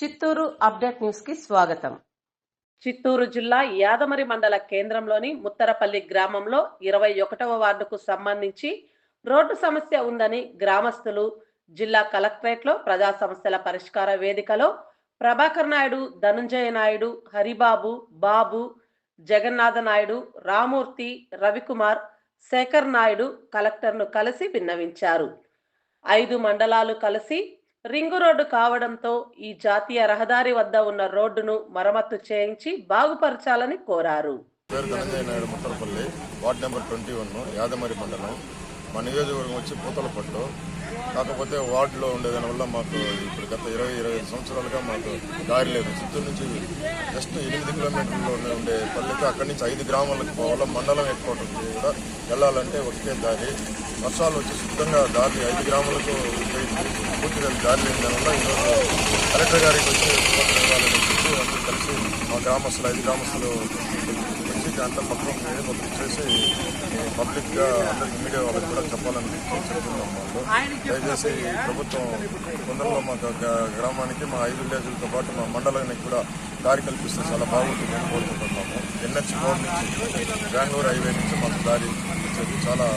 Chittoor update న్యూస్కి స్వాగతం. చిత్తూరు జిల్లా యాదమరి మండల కేంద్రంలోని ముత్తరపల్లి గ్రామంలో ఇరవై ఒకటవ వార్డుకు సంబంధించి రోడ్డు సమస్య ఉందని గ్రామస్తులు జిల్లా కలెక్టరేట్లో ప్రజా సమస్యల పరిష్కార వేదికలో ప్రభాకర్ నాయుడు ధనుంజయ నాయుడు హరిబాబు బాబు జగన్నాథ నాయుడు రామూర్తి రవికుమార్ శేఖర్ నాయుడు కలెక్టర్ను కలిసి విన్నవించారు. ఐదు మండలాలు కలిసి రింగు రోడ్డు కావడంతో ఈ జాతీయ రహదారి వద్ద ఉన్న రోడ్డును మరమ్మత్తు చేయించి బాగుపరచాలని కోరారు. Ward number twenty one Yadamari మండలం. మా నియోజకవర్గం వచ్చి పూతలపట్టు కాకపోతే వార్డులో ఉండేదాని వల్ల మాకు ఇప్పుడు గత ఇరవై ఇరవై ఐదు సంవత్సరాలుగా మాకు దారి లేదు. చిత్తూరు నుంచి జస్ట్ ఎనిమిది కిలోమీటర్లో ఉండే పల్లెకి అక్కడి నుంచి ఐదు గ్రామాలకు పోవాలా మండలం ఎక్కువ కూడా వెళ్ళాలంటే ఒకే దారి. వర్షాలు వచ్చి శుద్ధంగా దారి ఐదు గ్రామాలకు పూర్తిగా దారి లేని దానివల్ల ఈరోజు కలెక్టర్ గారికి వచ్చి ఇవ్వాలని చెప్పి అందరూ కలిసి మా గ్రామస్తులు ఐదు గ్రామస్తులు వచ్చి దాంట్లో మొత్తం మీద మొత్తం చేసి పబ్లిక్గా అందరికి మీడియా వాళ్ళకి కూడా చెప్పాలని చెప్తున్నాం వాళ్ళు దయచేసి ప్రభుత్వం తొందరలో మా గ్రామానికి మా ఐదు విలేజ్లతో పాటు మా మండలానికి కూడా దారి కల్పిస్తే చాలా బాగుంటుంది కోరుకుంటున్నాము. ఎన్హెచ్ ఫోర్ నుంచి బెంగళూరు హైవే నుంచి మాకు దారి చాలా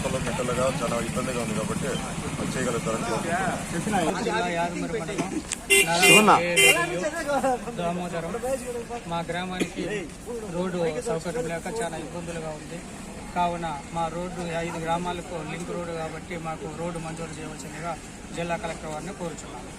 గుంతలు మిట్టలుగా చాలా ఇబ్బందిగా ఉంది కాబట్టి దామోదరం మా గ్రామానికి రోడ్డు సౌకర్యం లేక చాలా ఇబ్బందులుగా ఉంది. కావున మా రోడ్డు ఐదు గ్రామాలకు లింక్ రోడ్డు కాబట్టి మాకు రోడ్డు మంజూరు చేయవలసిందిగా జిల్లా కలెక్టర్ వారిని కోరుచున్నాను